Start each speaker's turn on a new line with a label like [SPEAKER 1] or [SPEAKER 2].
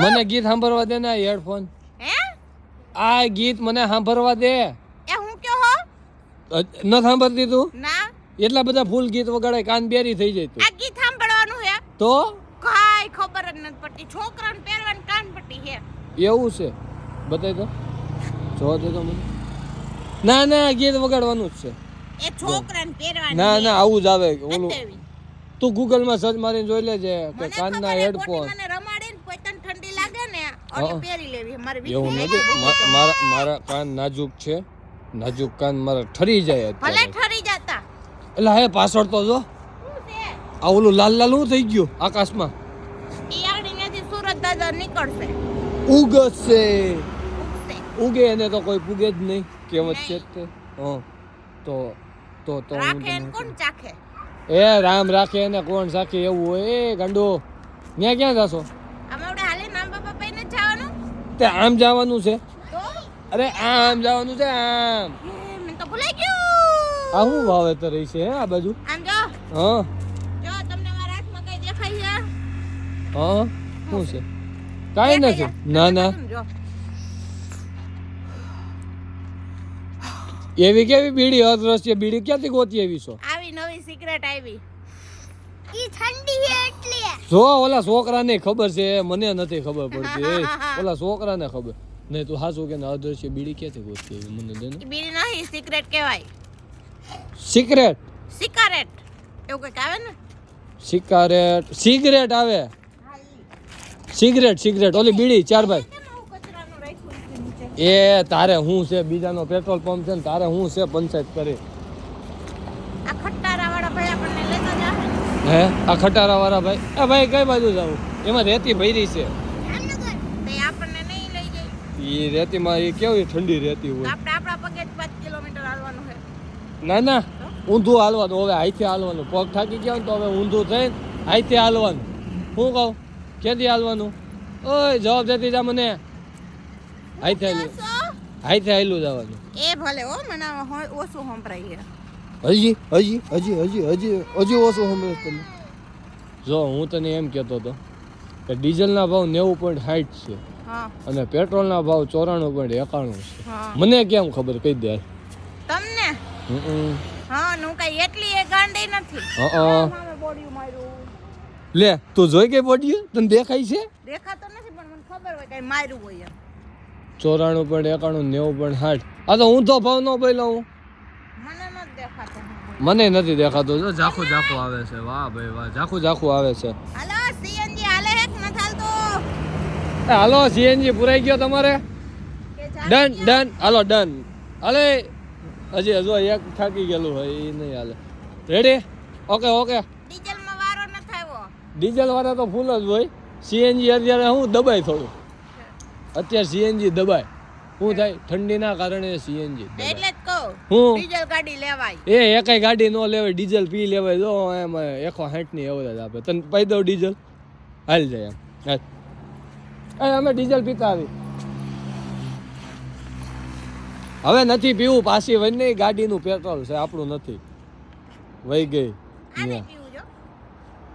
[SPEAKER 1] મને ગીત સાંભળવા દે ને હેડફોન. આ ગીત મને સાંભળવા દે. ન સાંભળતી તું?
[SPEAKER 2] ના.
[SPEAKER 1] એટલા બધા ફૂલ ગીત વગાડે કાન બેરી થઈ જાય તું.
[SPEAKER 2] આ ગીત સાંભળવાનું હે?
[SPEAKER 1] તો?
[SPEAKER 2] કાઈ ખબર જ નથી પડતી. છોકરાને પહેરવાની કાન પટ્ટી હે.
[SPEAKER 1] એવું છે. બતાય તો. જોવા દે તો મને. ના ના ગીત વગાડવાનું જ છે.
[SPEAKER 2] એ છોકરાને પહેરવાનું
[SPEAKER 1] ના ના આવું જ આવે. ઓલું
[SPEAKER 2] તું ગૂગલ
[SPEAKER 1] તું ગૂગલમાં સર્ચ મારીને જોઈ લેજે કે કાનના હેડફોન
[SPEAKER 2] ખોટી મને રમાડે ને પોતાને ઠંડી લાગે
[SPEAKER 1] હા.
[SPEAKER 2] પહેરી લેવી મારી
[SPEAKER 1] એવું નથી. મારા મારા કાન નાજુક છે. નાજુક કાન મારા ઠરી જાય
[SPEAKER 2] ભલે ઠરી જતા.
[SPEAKER 1] એટલે હે પાછળ તો જો. આ ઓલું લાલ લાલ શું થઈ ગયું આકાશમાં?
[SPEAKER 2] ઈ આડી સુરત દાદા નીકળશે.
[SPEAKER 1] ઉગશે.
[SPEAKER 2] ઉગશે.
[SPEAKER 1] ઉગે એને તો કોઈ પૂગે જ નહીં. કહેવત છે તે. હં. તો તો તો
[SPEAKER 2] રાખે કોણ ચાખે?
[SPEAKER 1] એ રામ રાખે એને કોણ સાખી એવું હોય. એ ગાંડો. ત્યાં ક્યાં જશો
[SPEAKER 2] અમે આપણે હાલે નામ બાપા પૈને જવાનું
[SPEAKER 1] તે આમ જવાનું છે? અરે આમ જવાનું છે આમ.
[SPEAKER 2] મને તો ભૂલાઈ ગયું.
[SPEAKER 1] આ શું વાવેતર રહી છે હે આ બાજુ?
[SPEAKER 2] આમ જો.
[SPEAKER 1] હા.
[SPEAKER 2] જો તમને મારા હાથમાં કઈ દેખાય છે?
[SPEAKER 1] હા? શું છે? કાંઈ નથી. ના ના.
[SPEAKER 2] જો.
[SPEAKER 1] એવી કેવી બીડી અદ્રશ્ય બીડી? ક્યાંથી ગોતી એવી છો
[SPEAKER 2] આવી નવી સિગરેટ આવી.
[SPEAKER 1] જો ઓલા છોકરાને ખબર છે મને નથી ખબર પડતી. ઓલા છોકરાને ખબર. નહીં તું હાસું કે અદ્રશ્ય બીડી ક્યાંથી ગોતી મને દે
[SPEAKER 2] બીડી નહીં સિગરેટ કહેવાય.
[SPEAKER 1] સિગરેટ
[SPEAKER 2] સિગારેટ એવું કંઈક આવે ને?
[SPEAKER 1] સિગારેટ સિગરેટ આવે. સિગરેટ સિગરેટ ઓલી બીડી ચાર ભાઈ.
[SPEAKER 2] કેમ આવું કચરાનું રાખ્યું છે નીચે?
[SPEAKER 1] એ તારે હું છે બીજાનો પેટ્રોલ પંપ છે ને તારે હું છે પંચાયત કરી
[SPEAKER 2] આ ખટારા વાળા ભાઈ આપણને લેતા જાહે ને.
[SPEAKER 1] હે? આ ખટારા વાળા ભાઈ? એ ભાઈ કઈ બાજુ જાવ એમાં રેતી ભરી છે. એ રેતીમાં એ કેવી ઠંડી રેતી હોય?
[SPEAKER 2] આપણે આપણા પગે 5 કિલોમીટર હાલવાનું છે.
[SPEAKER 1] ના ના. ઊંધું હાલવાનું. હવે હાઈથી હાલવાનું. પગ થાકી ગયા તો હવે ઊંધું થઈને હાઈથી હાલવાનું. હું કહું? ક્યાંથી હાલવાનું? ઓય જવાબ દેતી જા મને. હાઈથી હાલ્યું. હાઈથી હાલ્યું જવાનું.
[SPEAKER 2] એ ભલે હો મને ઓછું સંભળાય
[SPEAKER 1] હજી? હજી હજી હજી હજી હજી ઓછો સમજે તમે જો હું તને એમ કહેતો હતો કે ડીઝલના ભાવ નેવું પોઈન્ટ સાઠ છે અને પેટ્રોલના ભાવ ચોરાણું પોઈન્ટ એકાણું છે. મને કેમ ખબર? કહી દે
[SPEAKER 2] તમને? હા હું કઈ એટલી એ ગાંડી નથી.
[SPEAKER 1] હં.
[SPEAKER 2] સામે બોડિયું માર્યું.
[SPEAKER 1] લે તું જોઈ ગઈ બોડી તને દેખાય છે?
[SPEAKER 2] દેખાતો નથી પણ મને ખબર હોય કઈ માર્યું હોય
[SPEAKER 1] ચોરાણું પોઈન્ટ એકાણું નેવું પોઈન્ટ સાઠ. આ તો હું તો ભાવ ન બોલ્યો હું.
[SPEAKER 2] મને
[SPEAKER 1] મને નથી દેખાતો. જો ઝાખું ઝાખું આવે છે. વાહ ભાઈ વાહ. ઝાખું ઝાખું આવે છે.
[SPEAKER 2] હાલો સીએનજી હાલે હે ન થાલતો
[SPEAKER 1] એ હાલો સીએનજી પુરાઈ ગયો તમારે? Done done. હાલો ડન. અલે હજી હજુ એક થાકી ગયેલું હોય એ નહીં હાલે. રેડી ઓકે ઓકે
[SPEAKER 2] ડીઝલમાં વારો ન આવ્યો.
[SPEAKER 1] ડીઝલ વાળા તો ફૂલ જ હોય. સીએનજી અત્યારે હું દબાય થોડું. અત્યારે સીએનજી દબાય. શું થાય? ઠંડીના કારણે સીએનજી
[SPEAKER 2] એટલે
[SPEAKER 1] હું?
[SPEAKER 2] ડીઝલ ગાડી લેવાય.
[SPEAKER 1] એ એકાઈ ગાડી ન લેવાય ડીઝલ પી લેવાય. જો એમાં એકો સાઠની એવરેજ આપે. તને પાઈ દઉં ડીઝલ? હાલ જાય એમ. હાલ. અમે ડીઝલ પીતા આવી. હવે નથી પીવું પાછી વન નહીં ગાડીનું પેટ્રોલ છે આપણું નથી. વહી ગઈ.